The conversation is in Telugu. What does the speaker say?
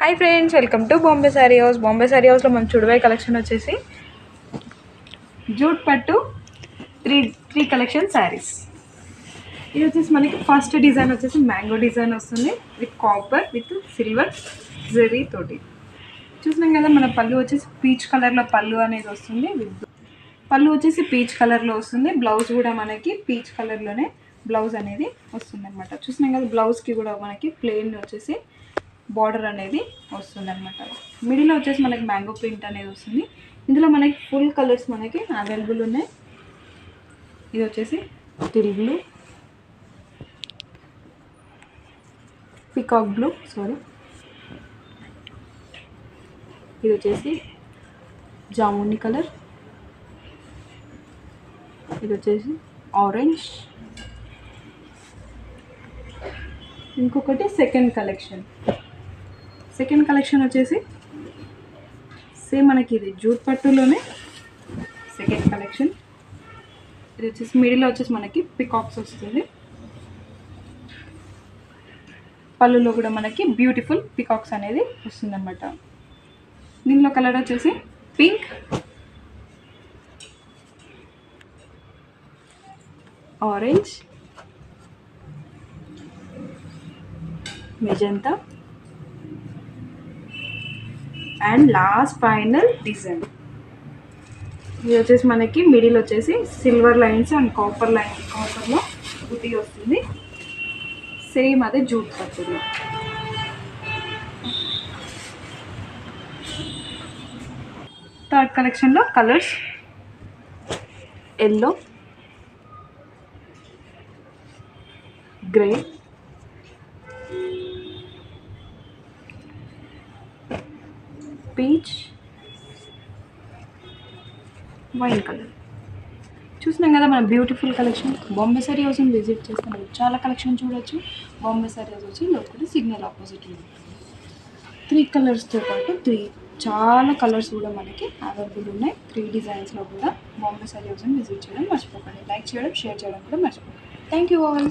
Hi friends welcome to Bombay sari house Bombay sari హౌస్లో మనం చుడివై కలెక్షన్ వచ్చేసి జూట్ పట్టు త్రీ త్రీ కలెక్షన్ శారీస్ ఇది వచ్చేసి మనకి ఫస్ట్ డిజైన్ వచ్చేసి మ్యాంగో డిజైన్ వస్తుంది. With copper with silver zari తోటి. చూసినాం కదా మన పళ్ళు వచ్చేసి పీచ్ కలర్లో పళ్ళు అనేది వస్తుంది. విత్ పళ్ళు వచ్చేసి పీచ్ కలర్లో వస్తుంది. బ్లౌజ్ కూడా మనకి పీచ్ కలర్లోనే బ్లౌజ్ అనేది వస్తుంది అనమాట చూసినాం కదా బ్లౌజ్కి కూడా మనకి ప్లెయిన్ వచ్చేసి బార్డర్ అనేది వస్తుంది అనమాట మిడిల్లో వచ్చేసి మనకి మ్యాంగో ప్రింట్ అనేది వస్తుంది. ఇందులో మనకి ఫుల్ కలర్స్ మనకి అవైలబుల్ ఉన్నాయి. ఇది వచ్చేసి teal blue peacock blue sari ఇది వచ్చేసి జాముని కలర్. ఇది వచ్చేసి ఆరెంజ్. ఇంకొకటి సెకండ్ కలెక్షన్. సెకండ్ కలెక్షన్ వచ్చేసి సేమ్ మనకి ఇది జూట్ పట్టులోనే సెకండ్ కలెక్షన్. ఇది వచ్చేసి మిడిల్లో వచ్చేసి మనకి పికాక్స్ వస్తుంది. పళ్ళులో కూడా మనకి బ్యూటిఫుల్ పికాక్స్ అనేది వస్తుందన్నమాట. దీనిలో కలర్ వచ్చేసి pink. Orange. Magenta. And last final design. ఇది వచ్చేసి మనకి మిడిల్ వచ్చేసి silver lines and copper line కాపర్లో బుటీ వస్తుంది. సేమ్ అదే జూట్ పట్టులో థర్డ్ కలెక్షన్లో colours. Yellow. Grey. Peach. Wine colour చూసినాం కదా మన beautiful collection Bombay sari house visit చేస్తే. చాలా కలెక్షన్ చూడొచ్చు. బాంబే సారీ హౌస్ వచ్చి లోపల సిగ్నల్ ఆపోజిట్లో త్రీ కలర్స్తో పాటు త్రీ చాలా కలర్స్ కూడా మనకి అవైలబుల్ ఉన్నాయి. త్రీ డిజైన్స్లో కూడా బాంబే సారీ హౌస్ని విజిట్ చేయడం మర్చిపోకండి. లైక్ చేయడం షేర్ చేయడం కూడా మర్చిపోకండి. Thank you all